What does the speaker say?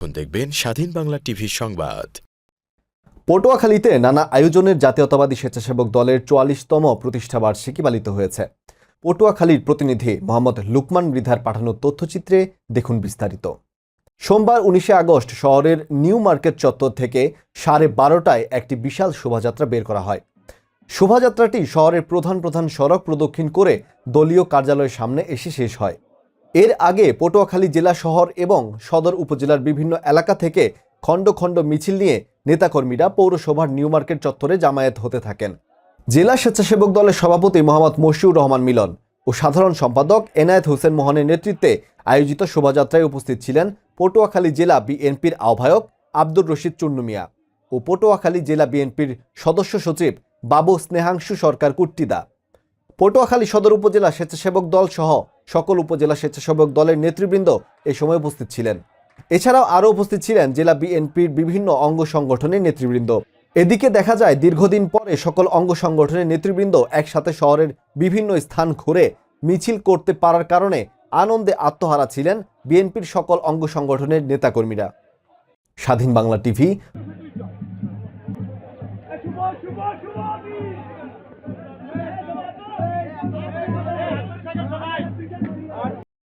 এখন দেখবেন স্বাধীন বাংলা টিভি সংবাদ। পটুয়াখালীতে নানা আয়োজনের জাতীয়তাবাদী স্বেচ্ছাসেবক দলের চুয়াল্লিশতম প্রতিষ্ঠা বার্ষিকী পালিত হয়েছে। পটুয়াখালীর প্রতিনিধি মোহাম্মদ লুকমান মৃধার পাঠানো তথ্যচিত্রে দেখুন বিস্তারিত। সোমবার উনিশে আগস্ট শহরের নিউ মার্কেট চত্বর থেকে সাড়ে বারোটায় একটি বিশাল শোভাযাত্রা বের করা হয়। শোভাযাত্রাটি শহরের প্রধান প্রধান সড়ক প্রদক্ষিণ করে দলীয় কার্যালয়ের সামনে এসে শেষ হয়। এর আগে পটুয়াখালী জেলা শহর এবং সদর উপজেলার বিভিন্ন এলাকা থেকে খণ্ড খণ্ড মিছিল নিয়ে নেতাকর্মীরা পৌরসভার নিউ মার্কেট চত্বরে জামায়াত হতে থাকেন। জেলা স্বেচ্ছাসেবক দলের সভাপতি মোহাম্মদ মশিউর রহমান মিলন ও সাধারণ সম্পাদক এনায়েত হোসেন মোহনের নেতৃত্বে আয়োজিত শোভাযাত্রায় উপস্থিত ছিলেন পটুয়াখালী জেলা বিএনপির আহ্বায়ক আব্দুর রশিদ চুন্নু মিয়া ও পটুয়াখালী জেলা বিএনপির সদস্য সচিব বাবু স্নেহাংশু সরকার কুট্টিদা। পটুয়াখালী সদর উপজেলা স্বেচ্ছাসেবক দল সহ সকল উপজেলা স্বেচ্ছাসেবক দলের নেতৃবৃন্দ এ সময় উপস্থিত ছিলেন এছাড়াও আরও উপস্থিত ছিলেন জেলা বিএনপির বিভিন্ন অঙ্গ সংগঠনের নেতৃবৃন্দ এদিকে দেখা যায় দীর্ঘদিন পরে সকল অঙ্গ সংগঠনের নেতৃবৃন্দ একসাথে শহরের বিভিন্ন স্থান ঘুরে মিছিল করতে পারার কারণে আনন্দে আত্মহারা ছিলেন বিএনপির সকল অঙ্গ সংগঠনের নেতাকর্মীরা স্বাধীন বাংলা টিভি